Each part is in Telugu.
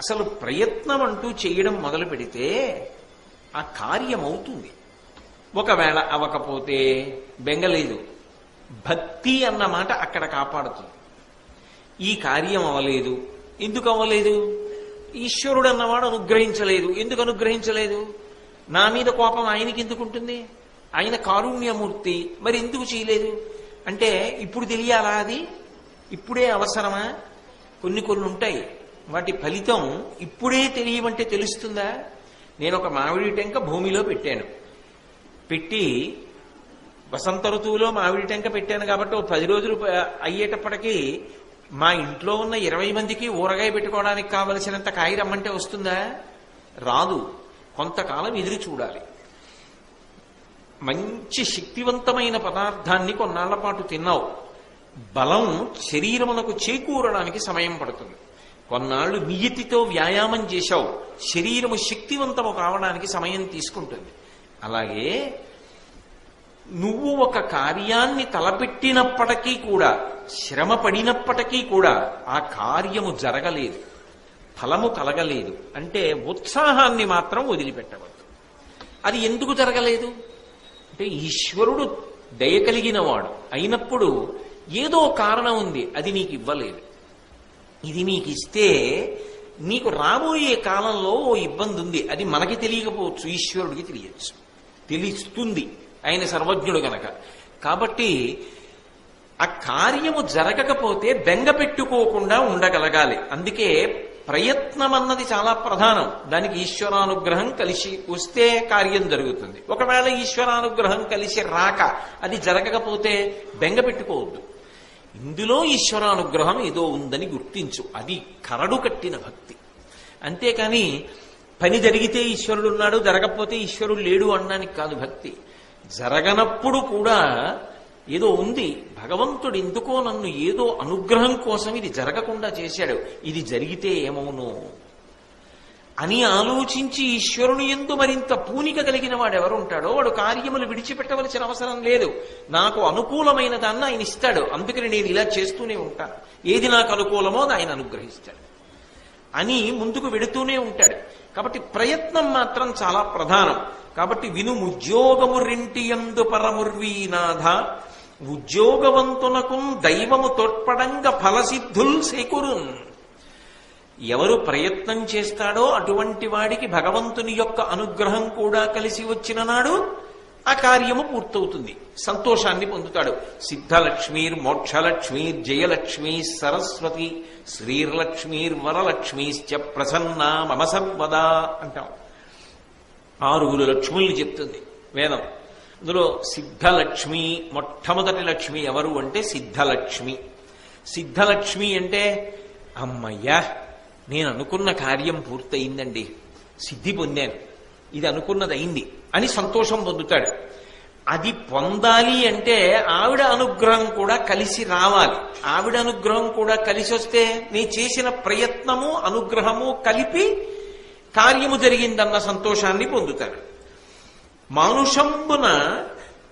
అసలు ప్రయత్నం అంటూ చేయడం మొదలు పెడితే ఆ కార్యం అవుతుంది ఒకవేళ అవ్వకపోతే బెంగలేదు. భక్తి అన్న మాట అక్కడ కాపాడుతుంది. ఈ కార్యం అవ్వలేదు. ఎందుకు అవ్వలేదు? ఈశ్వరుడు అన్నవాడు అనుగ్రహించలేదు. ఎందుకు అనుగ్రహించలేదు? నా మీద కోపం ఆయనకి ఎందుకు ఉంటుంది? ఆయన కారుణ్యమూర్తి. మరి ఎందుకు చేయలేదు? అంటే ఇప్పుడు తెలియాలా అది? ఇప్పుడే అవసరమా? కొన్ని కొన్ని ఉంటాయి. వాటి ఫలితం ఇప్పుడే తెలియమంటే తెలుస్తుందా? నేను ఒక మామిడి టెంక భూమిలో పెట్టాను. పెట్టి వసంత ఋతువులో మామిడి టెంక పెట్టాను కాబట్టి ఓ పది రోజులు అయ్యేటప్పటికీ మా ఇంట్లో ఉన్న ఇరవై మందికి ఊరగాయ పెట్టుకోవడానికి కావలసినంత కాయ రమ్మంటే వస్తుందా? రాదు. కొంతకాలం ఎదురు చూడాలి. మంచి శక్తివంతమైన పదార్థాన్ని కొన్నాళ్ళ పాటు తిన్నావు. బలం శరీరమునకు చేకూరడానికి సమయం పడుతుంది. కొన్నాళ్ళు నియతితో వ్యాయామం చేశావు. శరీరము శక్తివంతము కావడానికి సమయం తీసుకుంటుంది. అలాగే నువ్వు ఒక కార్యాన్ని తలపెట్టినప్పటికీ కూడా శ్రమ పడినప్పటికీ కూడా ఆ కార్యము జరగలేదు. ఫలము కలగలేదు. అంటే ఉత్సాహాన్ని మాత్రం వదిలిపెట్టవద్దు. అది ఎందుకు జరగలేదు? అంటే ఈశ్వరుడు దయ కలిగిన వాడు అయినప్పుడు ఏదో కారణం ఉంది అది నీకు ఇవ్వలేదు. ఇది నీకు ఇస్తే నీకు రాబోయే కాలంలో ఓ ఇబ్బంది ఉంది అది మనకి తెలియకపోవచ్చు ఈశ్వరుడికి తెలియచ్చు. తెలుస్తుంది ఆయన సర్వజ్ఞుడు గనక. కాబట్టి ఆ కార్యము జరగకపోతే బెంగ పెట్టుకోకుండా ఉండగలగాలి. అందుకే ప్రయత్నం అన్నది చాలా ప్రధానం. దానికి ఈశ్వరానుగ్రహం కలిసి వస్తే కార్యం జరుగుతుంది. ఒకవేళ ఈశ్వరానుగ్రహం కలిసి రాక అది జరగకపోతే బెంగ పెట్టుకోవద్దు. ఇందులో ఈశ్వరానుగ్రహం ఏదో ఉందని గుర్తించు. అది కరడు కట్టిన భక్తి. అంతేకాని పని జరిగితే ఈశ్వరుడు ఉన్నాడు జరగకపోతే ఈశ్వరుడు లేడు అనడానికి కాదు భక్తి. జరగనప్పుడు కూడా ఏదో ఉంది. భగవంతుడు ఎందుకో నన్ను ఏదో అనుగ్రహం కోసం ఇది జరగకుండా చేశాడు. ఇది జరిగితే ఏమవును? అని ఆలోచించి ఈశ్వరుని ఎందు మరింత పూనిక కలిగిన వాడు ఎవరుంటాడో వాడు కార్యములు విడిచిపెట్టవలసిన అవసరం లేదు. నాకు అనుకూలమైన దాన్ని ఆయన ఇస్తాడు. అందుకని నేను ఇలా చేస్తూనే ఉంటాను. ఏది నాకు అనుకూలమో అది ఆయన అనుగ్రహిస్తాడు. అని ముందుకు వెడుతూనే ఉంటాడు. కాబట్టి ప్రయత్నం మాత్రం చాలా ప్రధానం. కాబట్టి విను ఉద్యోగము రెంటి ఎందు పరముర్వీనాథ ఉద్యోగవంతునకు దైవము తోడ్పడంగా ఫలసిద్ధుల్ సేకురున్ ఎవరు ప్రయత్నం చేస్తాడో అటువంటి వాడికి భగవంతుని యొక్క అనుగ్రహం కూడా కలిసి వచ్చిన నాడు ఆ కార్యము పూర్తవుతుంది. సంతోషాన్ని పొందుతాడు. సిద్ధలక్ష్మీర్ మోక్షలక్ష్మీర్ జయలక్ష్మీ సరస్వతి శ్రీర్లక్ష్మీర్ వరలక్ష్మీశ్చ ప్రసన్న మమ సర్వదా అంటాం. ఆరుగురు లక్ష్ముల్ని చెప్తుంది వేదం. అందులో సిద్ధలక్ష్మి మొట్టమొదటి లక్ష్మి ఎవరు అంటే సిద్ధలక్ష్మి. సిద్ధలక్ష్మి అంటే అమ్మయ్యా నేను అనుకున్న కార్యం పూర్తయిందండి. సిద్ధి పొందాను. ఇది అనుకున్నది అయింది అని సంతోషం పొందుతాడు. అది పొందాలి అంటే ఆవిడ అనుగ్రహం కూడా కలిసి రావాలి. ఆవిడ అనుగ్రహం కూడా కలిసి వస్తే నీ చేసిన ప్రయత్నము అనుగ్రహము కలిపి కార్యము జరిగిందన్న సంతోషాన్ని పొందుతాడు. మానుషంబున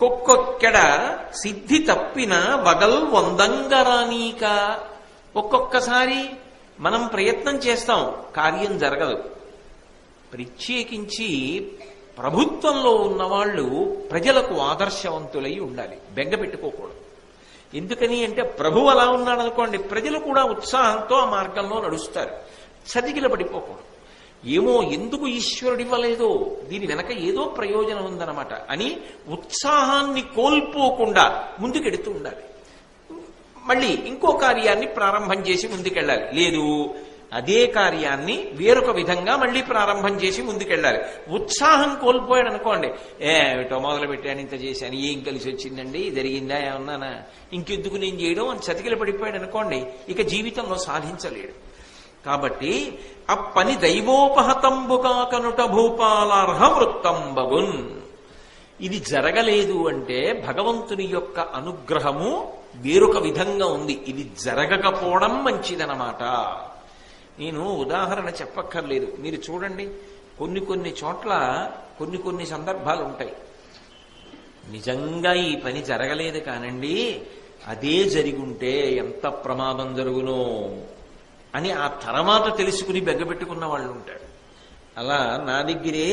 కొక్కొక్కడ సిద్ధి తప్పిన వగల్ వందంగరానీక ఒక్కొక్కసారి మనం ప్రయత్నం చేస్తాం కార్యం జరగదు. ప్రత్యేకించి ప్రభుత్వంలో ఉన్నవాళ్ళు ప్రజలకు ఆదర్శవంతులై ఉండాలి. బెంగ పెట్టుకోకూడదు. ఎందుకని అంటే ప్రభు అలా ఉన్నాడు అనుకోండి ప్రజలు కూడా ఉత్సాహంతో ఆ మార్గంలో నడుస్తారు. చతికిల పడిపోకూడదు. ఏమో ఎందుకు ఈశ్వరుడు ఇవ్వలేదో దీని వెనక ఏదో ప్రయోజనం ఉందన్నమాట. అని ఉత్సాహాన్ని కోల్పోకుండా ముందుకెడుతూ ఉండాలి. మళ్ళీ ఇంకో కార్యాన్ని ప్రారంభం చేసి ముందుకెళ్ళాలి. లేదు అదే కార్యాన్ని వేరొక విధంగా మళ్ళీ ప్రారంభం చేసి ముందుకెళ్ళాలి. ఉత్సాహం కోల్పోయాడు అనుకోండి. ఏమిటో మొదలు పెట్టాను ఇంత చేశాను ఏం కలిసి వచ్చిందండి జరిగిందా ఏమన్నానా? ఇంకెందుకు నేను చేయడం అని చతికిల పడిపోయాడు అనుకోండి ఇక జీవితంలో సాధించలేడు. కాబట్టి ఆ పని దైవోపహతంబుగా కనుట భూపాలార్హ వృత్తంబగున్ ఇది జరగలేదు అంటే భగవంతుని యొక్క అనుగ్రహము వేరొక విధంగా ఉంది. ఇది జరగకపోవడం మంచిదనమాట నేను ఉదాహరణ చెప్పక్కర్లేదు. మీరు చూడండి కొన్ని కొన్ని చోట్ల కొన్ని కొన్ని సందర్భాలు ఉంటాయి. నిజంగా ఈ పని జరగలేదు కానండి అదే జరిగుంటే ఎంత ప్రమాదం జరుగునో అని ఆ తర్వాత తెలుసుకుని బెగ్గబెట్టుకున్న వాళ్ళు ఉంటారు అలా నా దగ్గరే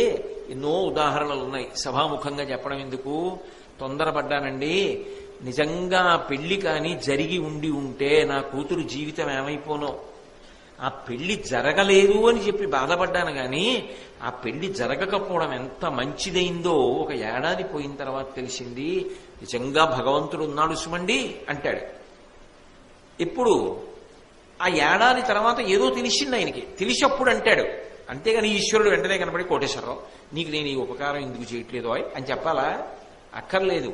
ఎన్నో ఉదాహరణలు ఉన్నాయి. సభాముఖంగా చెప్పడం ఎందుకు? తొందరపడ్డానండి. నిజంగా ఆ పెళ్ళి కానీ జరిగి ఉండి ఉంటే నా కూతురు జీవితం ఏమైపోనో. ఆ పెళ్ళి జరగలేదు అని చెప్పి బాధపడ్డాను కానీ ఆ పెళ్ళి జరగకపోవడం ఎంత మంచిదైందో ఒక ఏడాది పోయిన తర్వాత తెలిసింది. నిజంగా భగవంతుడు ఉన్నాడు సుమండి అంటాడు. ఇప్పుడు ఆ ఏడాది తర్వాత ఏదో తెలిసింది ఆయనకి. తెలిసప్పుడు అంటాడు. అంతేగాని ఈశ్వరుడు వెంటనే కనబడి కోటేశ్వరరావు నీకు నేను ఈ ఉపకారం ఎందుకు చేయట్లేదు అని చెప్పాలా? అక్కర్లేదు.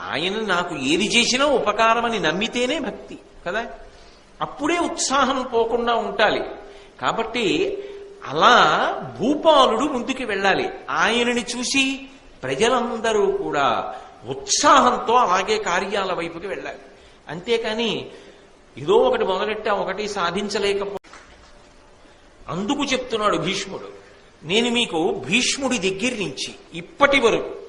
ఆయన నాకు ఏది చేసినా ఉపకారం అని నమ్మితేనే భక్తి కదా? అప్పుడే ఉత్సాహం పోకుండా ఉండాలి. కాబట్టి అలా భూపాలుడు ముందుకు వెళ్ళాలి. ఆయనని చూసి ప్రజలందరూ కూడా ఉత్సాహంతో అలాగే కార్యాల వైపుకి వెళ్ళాలి. అంతేకాని ఏదో ఒకటి మొదలెట్టా ఒకటి సాధించలేకపో అందుకు చెప్తున్నాడు భీష్ముడు. నేను మీకు భీష్ముడి దగ్గర నుంచి ఇప్పటి వరకు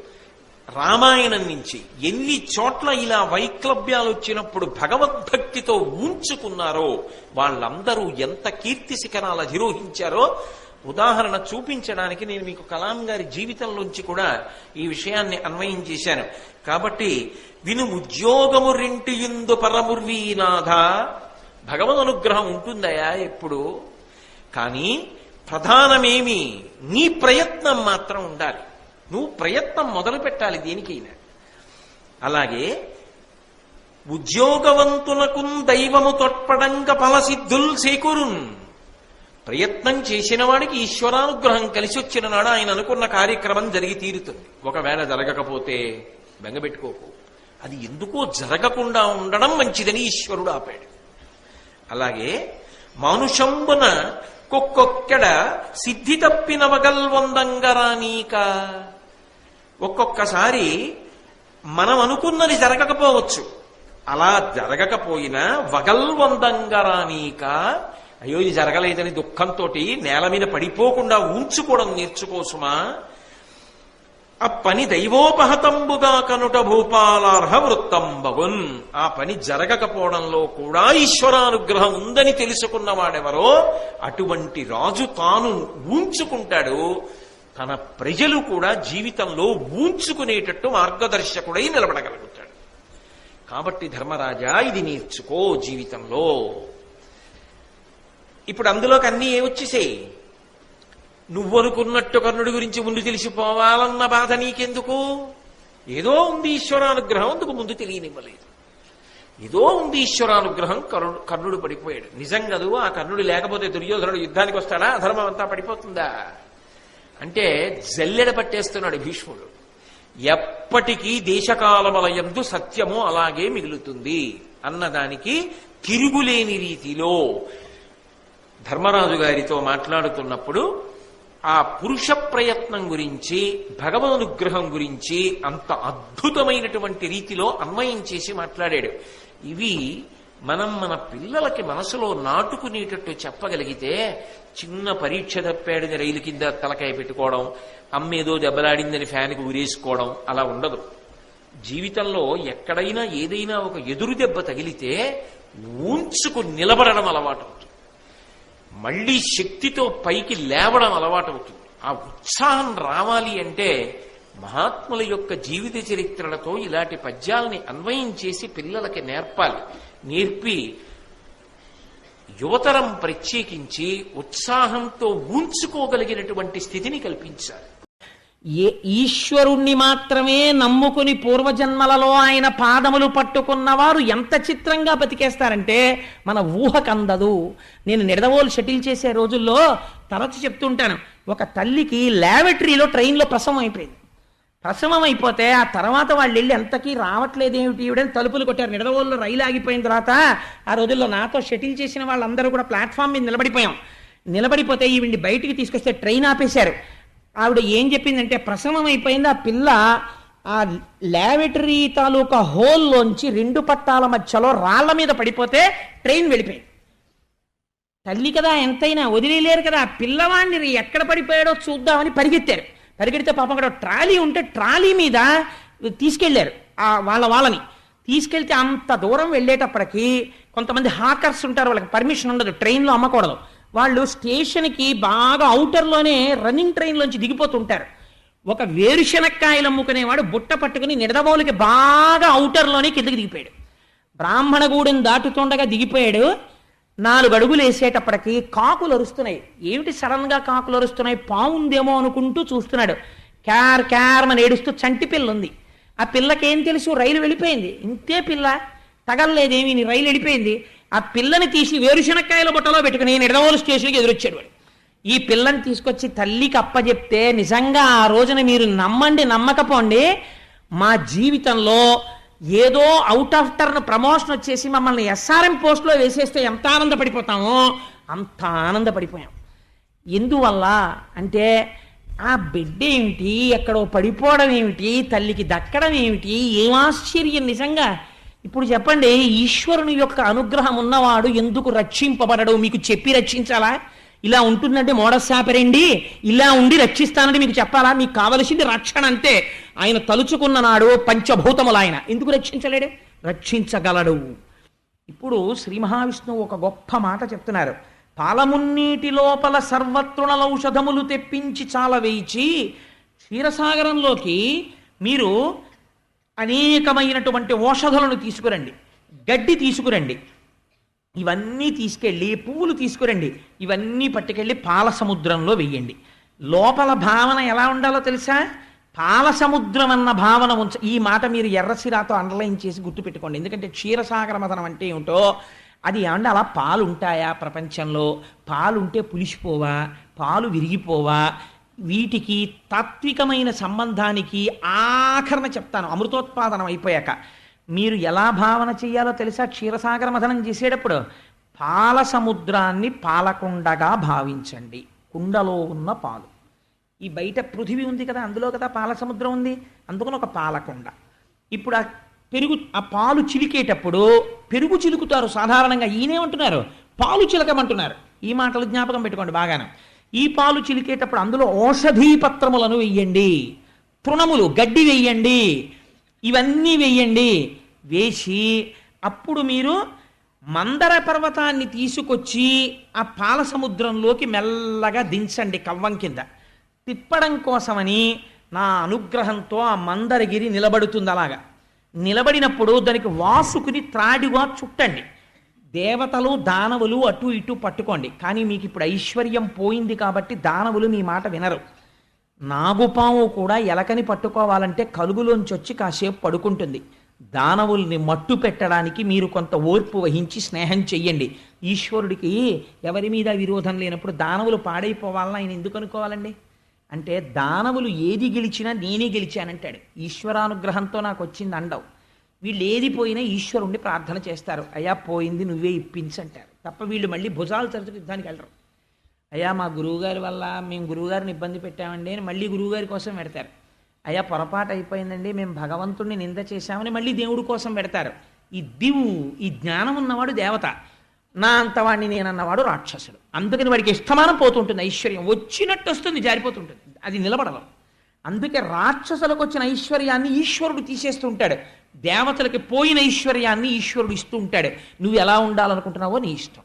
రామాయణం నుంచి ఎన్ని చోట్ల ఇలా వైక్లభ్యాలు వచ్చినప్పుడు భగవద్భక్తితో ఉంచుకున్నారో వాళ్ళందరూ ఎంత కీర్తి శిఖరాలు అధిరోహించారో ఉదాహరణ చూపించడానికి నేను మీకు కలాం గారి జీవితంలోంచి కూడా ఈ విషయాన్ని అన్వయం చేశాను. కాబట్టి విను ఉద్యోగము రెంటి ఇందు పరముర్వీనాథ భగవద్ అనుగ్రహం ఉంటుందయా ఎప్పుడు? కానీ ప్రధానమేమి నీ ప్రయత్నం మాత్రం ఉండాలి. నువ్వు ప్రయత్నం మొదలు పెట్టాలి దేనికైనా. అలాగే ఉద్యోగవంతులకు దైవము తొట్పడంగ ఫలసిద్ధుల్ సేకూరున్. ప్రయత్నం చేసిన వాడికి ఈశ్వరానుగ్రహం కలిసి వచ్చిన నాడు ఆయన అనుకున్న కార్యక్రమం జరిగి తీరుతుంది. ఒకవేళ జరగకపోతే బెంగపెట్టుకోకు అది ఎందుకో జరగకుండా ఉండడం మంచిదని ఈశ్వరుడు ఆపాడు. అలాగే మానుషంబున ఒక్కొక్కడ సిద్ధి తప్పిన వగల్వందంగరానీక ఒక్కొక్కసారి మనం అనుకున్నది జరగకపోవచ్చు. అలా జరగకపోయినా వగల్వందంగరానీక అయ్యో ఇది జరగలేదని దుఃఖంతో నేల మీద పడిపోకుండా ఉంచుకోవడం నేర్చుకోసుమా? ఆ పని దైవోపహతంబుగా కనుట భూపాలార్హ వృత్తంబగున్ ఆ పని జరగకపోవడంలో కూడా ఈశ్వరానుగ్రహం ఉందని తెలుసుకున్న వాడెవరో అటువంటి రాజు తాను ఊంచుకుంటాడు. తన ప్రజలు కూడా జీవితంలో ఊంచుకునేటట్టు మార్గదర్శకుడై నిలబడగలుగుతాడు. కాబట్టి ధర్మరాజా ఇది నేర్చుకో జీవితంలో. ఇప్పుడు అందులోకి అన్నీ ఏమొచ్చేసాయి? నువ్వు అనుకున్నట్టు కర్ణుడి గురించి ముందు తెలిసిపోవాలన్న బాధ నీకెందుకు? ఏదో ఉంది ఈశ్వరానుగ్రహం అందుకు ముందు తెలియనివ్వలేదు. ఏదో ఉంది ఈశ్వరానుగ్రహం కర్ణుడు కర్ణుడు పడిపోయాడు. నిజం కదూ? ఆ కర్ణుడు లేకపోతే దుర్యోధనుడు యుద్ధానికి వస్తాడా? అధర్మం అంతా పడిపోతుందా? అంటే జల్లెడ పట్టేస్తున్నాడు భీష్ముడు. ఎప్పటికీ దేశకాలమలయందు సత్యము అలాగే మిగులుతుంది అన్నదానికి తిరుగులేని రీతిలో ధర్మరాజు గారితో మాట్లాడుతున్నప్పుడు ఆ పురుష ప్రయత్నం గురించి భగవదనుగ్రహం గురించి అంత అద్భుతమైనటువంటి రీతిలో అన్వయం చేసి మాట్లాడాడు. ఇవి మనం మన పిల్లలకి మనసులో నాటుకునేటట్టు చెప్పగలిగితే చిన్న పరీక్ష తప్పాడని రైలు కింద తలకాయ పెట్టుకోవడం అమ్మేదో దెబ్బలాడిందని ఫ్యాన్కి ఊరేసుకోవడం అలా ఉండదు. జీవితంలో ఎక్కడైనా ఏదైనా ఒక ఎదురు దెబ్బ తగిలితే ఊంచుకు నిలబడడం అలవాటు. అవుతుంది మళ్ళీ శక్తితో పైకి లేవడం అలవాటవుతుంది. ఆ ఉత్సాహం రావాలి అంటే మహాత్ముల యొక్క జీవిత చరిత్రలతో ఇలాంటి పద్యాలని అన్వయం చేసి పిల్లలకి నేర్పాలి. నేర్పి యువతరం ప్రత్యేకించి ఉత్సాహంతో ఊంచుకోగలిగినటువంటి స్థితిని కల్పించాలి. ఏ ఈశ్వరుణ్ణి మాత్రమే నమ్ముకుని పూర్వజన్మలలో ఆయన పాదములు పట్టుకున్నవారు ఎంత చిత్రంగా బతికేస్తారంటే మన ఊహకందదు నేను నిడదవోలు షటిల్ చేసే రోజుల్లో తరచు చెప్తుంటాను ఒక తల్లికి ల్యాబొటరీలో ట్రైన్లో ప్రసవం అయిపోయింది. ప్రసవం అయిపోతే ఆ తర్వాత వాళ్ళు వెళ్ళి ఎంతకీ రావట్లేదేమిటి ఇవిడని తలుపులు కొట్టారు. నిడదవోళ్ళు రైలు ఆగిపోయిన తర్వాత ఆ రోజుల్లో నాతో షటిల్ చేసిన వాళ్ళందరూ కూడా ప్లాట్ఫామ్ మీద నిలబడిపోయాం. నిలబడిపోతే ఈవిడ్ని బయటికి తీసుకొస్తే ట్రైన్ ఆపేశారు. ఆవిడ ఏం చెప్పిందంటే ప్రసవం అయిపోయింది ఆ పిల్ల ఆ ల్యాబొటరీ తాలూకా హోల్లోంచి రెండు పట్టాల మధ్యలో రాళ్ళ మీద పడిపోతే ట్రైన్ వెళ్ళిపోయింది. తల్లి కదా ఎంతైనా వదిలేయలేరు కదా ఆ పిల్లవాడిని ఎక్కడ పడిపోయాడో చూద్దామని పరిగెత్తారు. పరిగెడితే పాపం అక్కడ ట్రాలీ ఉంటే ట్రాలీ మీద తీసుకెళ్ళారు ఆ వాళ్ళ వాళ్ళని. తీసుకెళ్తే అంత దూరం వెళ్ళేటప్పటికి కొంతమంది హాకర్స్ ఉంటారు వాళ్ళకి పర్మిషన్ ఉండదు ట్రైన్లో అమ్మకూడదు. వాళ్ళు స్టేషన్కి బాగా అవుటర్లోనే రన్నింగ్ ట్రైన్లోంచి దిగిపోతుంటారు. ఒక వేరుశనక్కాయలు అమ్ముకునేవాడు బుట్ట పట్టుకుని నిడదవోలికి బాగా అవుటర్లోనే కిందకి దిగిపోయాడు. బ్రాహ్మణగూడెం దాటుతుండగా దిగిపోయాడు. నాలుగు అడుగులు వేసేటప్పటికి కాకులు అరుస్తున్నాయి. ఏమిటి సడన్గా కాకులు అరుస్తున్నాయి? పావుందేమో అనుకుంటూ చూస్తున్నాడు. క్యార్ క్యార్ అని ఏడుస్తూ చంటి పిల్ల ఉంది. ఆ పిల్లకేం తెలుసు? రైలు వెళ్ళిపోయింది. ఇంతే పిల్ల. తగలలేదేమి? రైలు వెళ్ళిపోయింది ఆ పిల్లని తీసి వేరుశనక్కాయల బుట్టలో పెట్టుకుని నిడదవోలు స్టేషన్కి ఎదురొచ్చాడు వాడు. ఈ పిల్లని తీసుకొచ్చి తల్లికి అప్పచెప్తే నిజంగా ఆ రోజున మీరు నమ్మండి నమ్మకపోండి మా జీవితంలో ఏదో అవుట్ ఆఫ్ టర్న్ ప్రమోషన్ వచ్చేసి మమ్మల్ని ఎస్ఆర్ఎం పోస్ట్లో వేసేస్తే ఎంత ఆనందపడిపోతామో అంత ఆనందపడిపోయాం. ఎందువల్ల అంటే ఆ బిడ్డ ఏమిటి ఎక్కడో పడిపోవడం ఏమిటి తల్లికి దక్కడం ఏమిటి ఏం ఆశ్చర్యం నిజంగా. ఇప్పుడు చెప్పండి ఈశ్వరుని యొక్క అనుగ్రహం ఉన్నవాడు ఎందుకు రక్షింపబడడు? మీకు చెప్పి రక్షించాలా? ఇలా ఉంటుందంటే మోడసాపరండి ఇలా ఉండి రక్షిస్తానంటే మీకు చెప్పాలా? మీకు కావలసింది రక్షణ అంతే. ఆయన తలుచుకున్న నాడు పంచభూతములు ఆయన. ఎందుకు రక్షించలేడు? రక్షించగలడు. ఇప్పుడు శ్రీ మహావిష్ణువు ఒక గొప్ప మాట చెప్తున్నారు. పాలమున్నీటి లోపల సర్వతృణలౌషధములు తెప్పించి చాలా వేయిచి క్షీరసాగరంలోకి మీరు అనేకమైనటువంటి ఓషధులను తీసుకురండి. గడ్డి తీసుకురండి. ఇవన్నీ తీసుకెళ్ళి పువ్వులు తీసుకురండి. ఇవన్నీ పట్టుకెళ్ళి పాల సముద్రంలో వెయ్యండి. లోపల భావన ఎలా ఉండాలో తెలుసా? పాల సముద్రం అన్న భావన ఉంచ ఈ మాట మీరు ఎర్రసిరాతో అండర్లైన్ చేసి గుర్తుపెట్టుకోండి. ఎందుకంటే క్షీరసాగర మదనం అంటే ఏమిటో? అది ఏమంటే అలా పాలు ఉంటాయా ప్రపంచంలో? పాలు ఉంటే పులిసిపోవా? పాలు విరిగిపోవా? వీటికి తాత్వికమైన సంబంధానికి ఆఖరణ చెప్తాను. అమృతోత్పాదనం అయిపోయాక. మీరు ఎలా భావన చేయాలో తెలుసా? క్షీరసాగర మథనం చేసేటప్పుడు పాల సముద్రాన్ని పాలకుండగా భావించండి. కుండలో ఉన్న పాలు. ఈ బయట పృథివీ ఉంది కదా అందులో కదా పాల సముద్రం ఉంది? అందుకని ఒక పాలకుండ. ఇప్పుడు ఆ పెరుగు ఆ పాలు చిలికేటప్పుడు పెరుగు చిలుకుతారు సాధారణంగా. ఈయనేమంటున్నారు? పాలు చిలకమంటున్నారు. ఈ మాటలు జ్ఞాపకం పెట్టుకోండి బాగానే. ఈ పాలు చిలికేటప్పుడు అందులో ఔషధీ పత్రములను వెయ్యండి. తృణములు గడ్డి వెయ్యండి. ఇవన్నీ వెయ్యండి. వేసి అప్పుడు మీరు మందర పర్వతాన్ని తీసుకొచ్చి ఆ పాల సముద్రంలోకి మెల్లగా దించండి కవ్వం కింద. తిప్పడం కోసమని నా అనుగ్రహంతో ఆ మందరగిరి నిలబడుతుంది అలాగా. నిలబడినప్పుడు దానికి వాసుకుని త్రాడిగా చుట్టండి. దేవతలు దానవులు అటు ఇటు పట్టుకోండి. కానీ మీకు ఇప్పుడు ఐశ్వర్యం పోయింది కాబట్టి దానవులు మీ మాట వినరు. నాగుపాము కూడా ఎలకని పట్టుకోవాలంటే కలుగులోంచి వచ్చి కాసేపు పడుకుంటుంది. దానవుల్ని మట్టు పెట్టడానికి మీరు కొంత ఓర్పు వహించి స్నేహం చెయ్యండి. ఈశ్వరుడికి ఎవరి మీద విరోధం లేనప్పుడు దానవులు పాడైపోవాలని ఆయన ఎందుకు అనుకోవాలండి? అంటే దానవులు ఏది గెలిచినా నేనే గెలిచానంటాడు. ఈశ్వరానుగ్రహంతో నాకు వచ్చింది అండవు వీళ్ళు ఏది పోయినా ఈశ్వరుణ్ణి ప్రార్థన చేస్తారు. అయ్యా పోయింది నువ్వే ఇప్పించంటారు. తప్ప వీళ్ళు మళ్ళీ భుజాలు తరచుకు యుద్ధానికి వెళ్ళరు. అయ్యా మా గురువుగారి వల్ల మేము గురువుగారిని ఇబ్బంది పెట్టామండి అని మళ్ళీ గురువుగారి కోసం పెడతారు. అయ్యా పొరపాటు అయిపోయిందండి మేము భగవంతుణ్ణి నింద చేశామని మళ్ళీ దేవుడి కోసం పెడతారు. ఈ దివు ఈ జ్ఞానం ఉన్నవాడు దేవత. నా అంతవాణ్ణి నేనన్నవాడు రాక్షసుడు. అందుకని వాడికి ఇష్టమానం పోతుంటుంది ఐశ్వర్యం. వచ్చినట్టు వస్తుంది జారిపోతుంటుంది. అది నిలబడదు. అందుకే రాక్షసులకు వచ్చిన ఐశ్వర్యాన్ని ఈశ్వరుడు తీసేస్తుంటాడు. దేవతలకి పోయిన ఐశ్వర్యాన్ని ఈశ్వరుడు ఇస్తూ ఉంటాడు. నువ్వు ఎలా ఉండాలనుకుంటున్నావో నీ ఇష్టం.